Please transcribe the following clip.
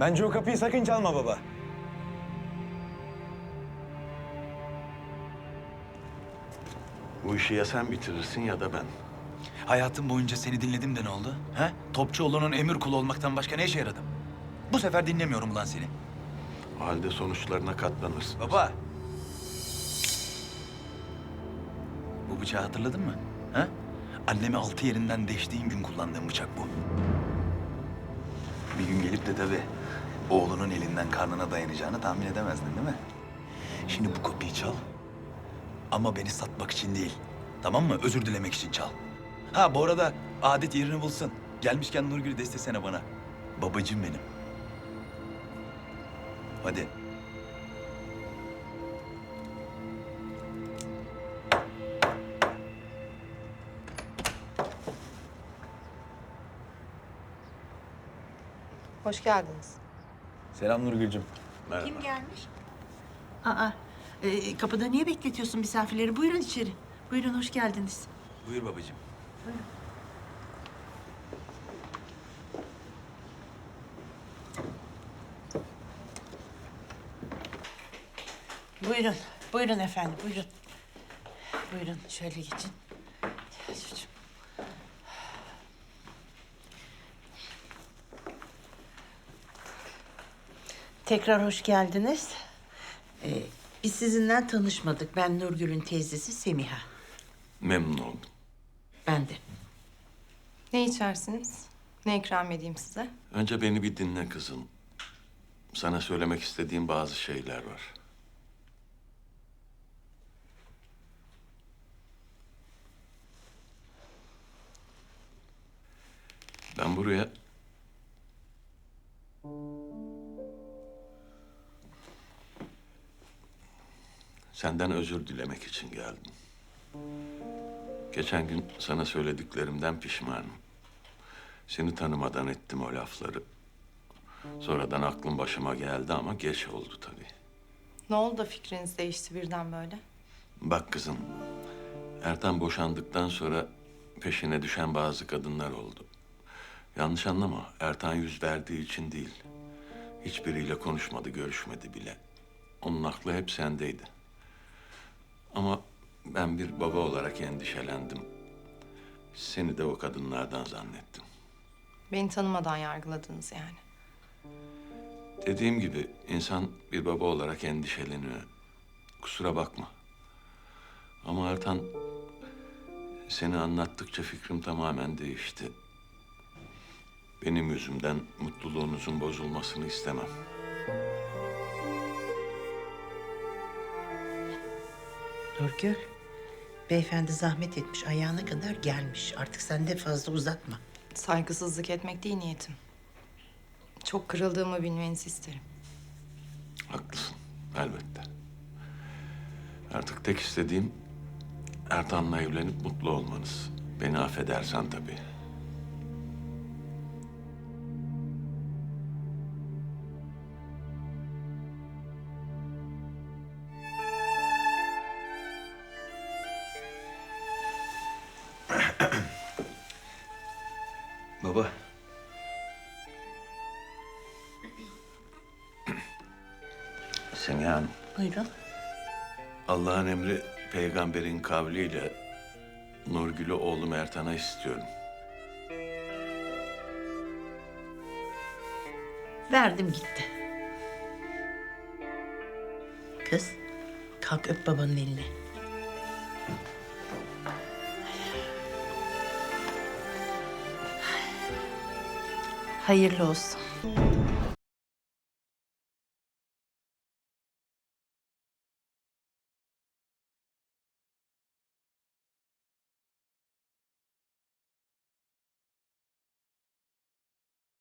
Bence o kapıyı sakın çalma baba. Bu işi ya sen bitirirsin ya da ben. Hayatım boyunca seni dinledim de ne oldu? Ha? Topçuoğlu'nun emir kulu olmaktan başka ne işe yaradım? Bu sefer dinlemiyorum lan seni. O halde sonuçlarına katlanırsın. Baba. Bu bıçağı hatırladın mı? Ha? Annemi altı yerinden deştiğin gün kullandığım bıçak bu. Bir gün gelip de tabii oğlunun elinden karnına dayanacağını tahmin edemezdin değil mi? Şimdi bu kopyayı çal. Ama beni satmak için değil. Tamam mı? Özür dilemek için çal. Ha bu arada adet yerini bulsun. Gelmişken Nurgül'ü destesene bana. Babacığım benim. Hadi. Hoş geldiniz. Selam Nurgül'cüm. Merhaba. Kim gelmiş? Aa, e, kapıda niye bekletiyorsun misafirleri? Buyurun içeri. Buyurun, hoş geldiniz. Buyur babacığım. Buyurun, buyurun efendim, buyurun. Buyurun, şöyle geçin. Tekrar hoş geldiniz. Ee, biz sizinle tanışmadık. Ben Nurgül'ün teyzesi Semiha. Memnun oldum. Ben de. Ne içersiniz? Ne ikram edeyim size? Önce beni bir dinle kızım. Sana söylemek istediğim bazı şeyler var. Ben buraya senden özür dilemek için geldim. Geçen gün sana söylediklerimden pişmanım. Seni tanımadan ettim o lafları. Sonradan aklım başıma geldi ama geç oldu tabii. Ne oldu da fikriniz değişti birden böyle? Bak kızım, Ertan boşandıktan sonra peşine düşen bazı kadınlar oldu. Yanlış anlama, Ertan yüz verdiği için değil. Hiçbiriyle konuşmadı, görüşmedi bile. Onun aklı hep sendeydi. Ama ben bir baba olarak endişelendim. Seni de o kadınlardan zannettim. Beni tanımadan yargıladınız yani. Dediğim gibi insan bir baba olarak endişeleniyor. Kusura bakma. Ama Ertan seni anlattıkça fikrim tamamen değişti. Benim yüzümden mutluluğunuzun bozulmasını istemem. Nurgül, beyefendi zahmet etmiş, ayağına kadar gelmiş. Artık sen de fazla uzatma. Saygısızlık etmek değil niyetim. Çok kırıldığımı bilmenizi isterim. Haklısın, elbette. Artık tek istediğim Ertan'la evlenip mutlu olmanız. Beni affedersen tabii. Baba. Semiha Hanım, Buyurun. Allah'ın emri peygamberin kavliyle Nurgül'ü oğlum Ertan'a istiyorum. Verdim gitti. Kız, kalk öp babanın elini. Hayırlı olsun.